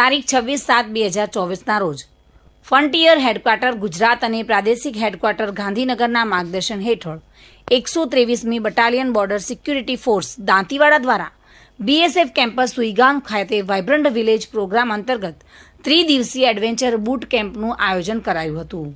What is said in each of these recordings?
તારીખ છવ્વીસ સાત બે હજાર ચોવીસના રોજ. ફ્રન્ટિયર હેડક્વાર્ટર ગુજરાત અને પ્રાદેશિક હેડક્વાર્ટર ગાંધીનગરના માર્ગદર્શન હેઠળ એકસો ત્રેવીસમી battalion border security force Dantiwada દ્વારા બીએસએફ કેમ્પસ સુઈગામ ખાતે વાઇબ્રન્ટ વિલેજ પ્રોગ્રામ અંતર્ગત ત્રિદિવસીય એડવેન્ચર બૂટ કેમ્પનું આયોજન કરાયું હતું.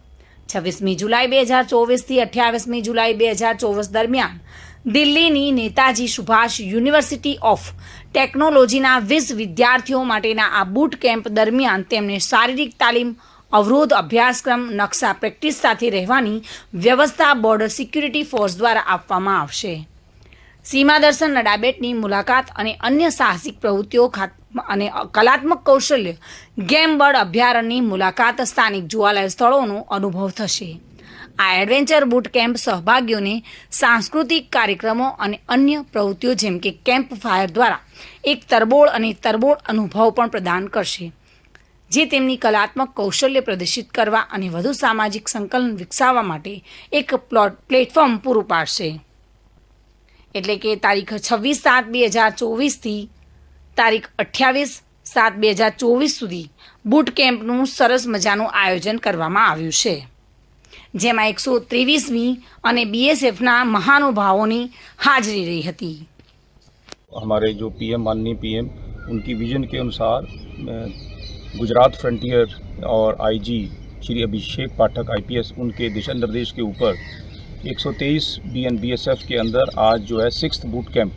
છવ્વીસમી જુલાઈ બે હજાર ચોવીસથી અઠ્યાવીસમી જુલાઈ બે હજાર ચોવીસ દરમિયાન દિલ્હીની નેતાજી સુભાષ યુનિવર્સિટી ઓફ ટેકનોલોજીના વીસ વિદ્યાર્થીઓ માટેના આ બૂટ કેમ્પ દરમિયાન તેમને શારીરિક તાલીમ, અવરોધ અભ્યાસક્રમ, નકશા પ્રેક્ટિસ સાથે રહેવાની વ્યવસ્થા બોર્ડર સિક્યુરિટી ફોર્સ દ્વારા આપવામાં આવશે. સીમા દર્શન નડાબેટની મુલાકાત અને અન્ય સાહસિક પ્રવૃત્તિઓ અને કલાત્મક કૌશલ્ય ગેમ બર્ડ અભયારણ્યની મુલાકાત સ્થાનિક જોવાલાયક સ્થળોનો અનુભવ થશે. આ એડવેન્ચર બૂટ કેમ્પ સહભાગીઓને સાંસ્કૃતિક કાર્યક્રમો અને અન્ય પ્રવૃત્તિઓ જેમ કે કેમ્પ ફાયર દ્વારા એક તરબોળ અને તરબોળ અનુભવ પણ પ્રદાન કરશે, જે તેમની કલાત્મક કૌશલ્ય પ્રદર્શિત કરવા અને વધુ સામાજિક સંકલન વિકસાવવા માટે એક પ્લોટ, પ્લેટફોર્મ પૂરું પાડશે. એટલે કે તારીખ છવ્વીસ સાત બે હજાર ચોવીસથી તારીખ અઠ્યાવીસ સાત બે હજાર ચોવીસ સુધી બૂટ કેમ્પનું સરસ મજાનું આયોજન કરવામાં આવ્યું છે. જેમાં એકસો ત્રેવીસમી અને બીએસએફના મહાનુભાવોની હાજરી રહી હતી हमारे जो पीएम माननीय पीएम उनकी विजन के अनुसार अ, गुजरात फ्रंटियर और आईजी श्री अभिषेक पाठक आईपीएस उनके दिशा निर्देश के ऊपर 123 बीएनबीएसएफ के अंदर आज जो है सिक्स बूट कैंप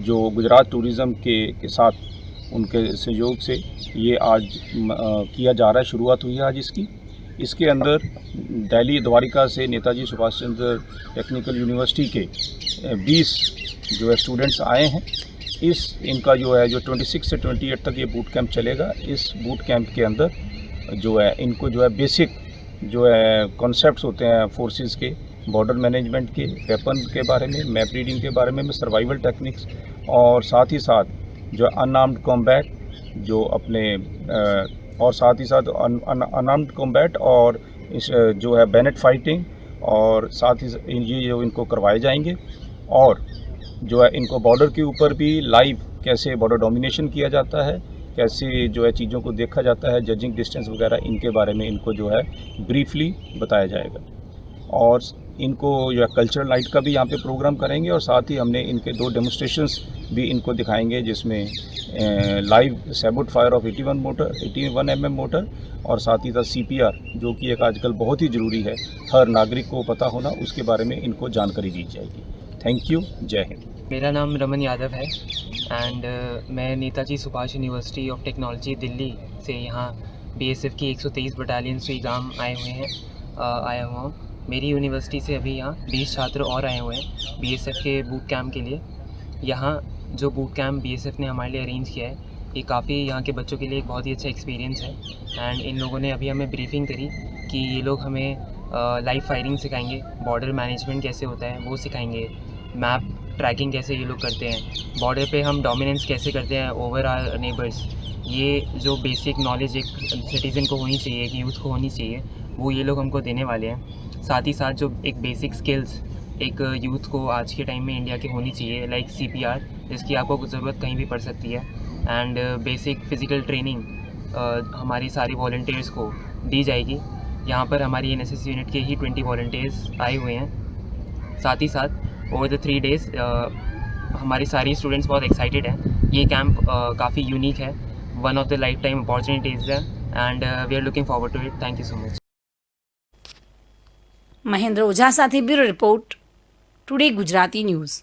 जो गुजरात टूरिज़्म के, के साथ उनके सहयोग से ये आज म, अ, किया जा रहा है शुरुआत हुई है आज इसकी इसके अंदर दिल्ली द्वारिका से नेताजी सुभाष चंद्र टेक्निकल यूनिवर्सिटी के बीस जो है स्टूडेंट्स आए हैं। इस, इनका जो है, जो 26 से 28 तक ये बूट कैंप चलेगा। इस बूट कैंप के अंदर जो है, इनको जो है बेसिक जो है कॉन्सेप्ट होते हैं फोर्सेस के बॉर्डर मैनेजमेंट के वेपन के बारे में मैप रीडिंग के बारे में सर्वाइवल टेक्निक्स और साथ ही साथ जो अनआर्म्ड कॉम्बैट जो अपने और साथ ही साथ अनआर्म्ड कॉम्बैट और इस जो है बैनेट फाइटिंग और साथ ही ये जो इनको करवाए जाएँगे। और जो है इनको बॉर्डर के ऊपर भी लाइव कैसे बॉर्डर डोमिनेशन किया जाता है, कैसे जो है चीज़ों को देखा जाता है जजिंग डिस्टेंस वगैरह, इनके बारे में इनको जो है ब्रीफली बताया जाएगा। और इनको जो है कल्चरल नाइट का भी यहाँ पे प्रोग्राम करेंगे और साथ ही हमने इनके दो डेमोस्ट्रेशंस भी इनको दिखाएँगे जिसमें live सेबुट fire of 81 motor 81 M M motor और साथ ही साथ सीपीआर जो कि एक आजकल बहुत ही ज़रूरी है। हर नागरिक को पता होना उसके बारे में इनको जानकारी दी जाएगी। थैंक यू जय हिंद मेरा नाम रमन यादव है एंड uh, मैं Netaji Subhash university of technology Delhi से यहाँ बीएसएफ की 123 बटालियन से सुईगाम आए हुए हैं। आया हुआ हूँ। मेरी यूनिवर्सिटी से अभी यहाँ 20 छात्र और आए हुए हैं बीएसएफ के बूट कैम्प के लिए। यहाँ जो बूट कैंप बीएसएफ ने हमारे लिए अरेंज किया है, ये काफ़ी यहाँ के बच्चों के लिए एक बहुत ही अच्छा एक्सपीरियंस है। एंड इन लोगों ने अभी हमें ब्रीफिंग करी कि ये लोग हमें लाइव फायरिंग सिखाएँगे बॉर्डर मैनेजमेंट कैसे होता है, वो सिखाएँगे मैप ट्रैकिंग कैसे ये लोग करते हैं बॉर्डर पे हम डोमिनेंस कैसे करते हैं ओवर आर नेबर्स ये जो बेसिक नॉलेज एक सिटीज़न को होनी चाहिए, एक यूथ को होनी चाहिए, वो ये लोग हमको देने वाले हैं। साथ ही साथ जो एक बेसिक स्किल्स एक यूथ को आज के टाइम में इंडिया की होनी चाहिए लाइक सी पी आर जिसकी आपको ज़रूरत कहीं भी पड़ सकती है। एंड बेसिक फ़िज़िकल ट्रेनिंग हमारी सारी वॉल्टियर्स को दी जाएगी। यहाँ पर हमारी एन एस एस यूनिट के ही ट्वेंटी वॉल्टियर्स आए हुए हैं। साथ ही साथ ओवर द थ्री डेज़ हमारी सारी स्टूडेंट्स बहुत एक्साइटेड हैं। ये कैंप काफ़ी यूनिक है। One of the lifetime opportunities है and we are looking forward to it thank you so much Mahendra Oza સાથે bureau report today Gujarati news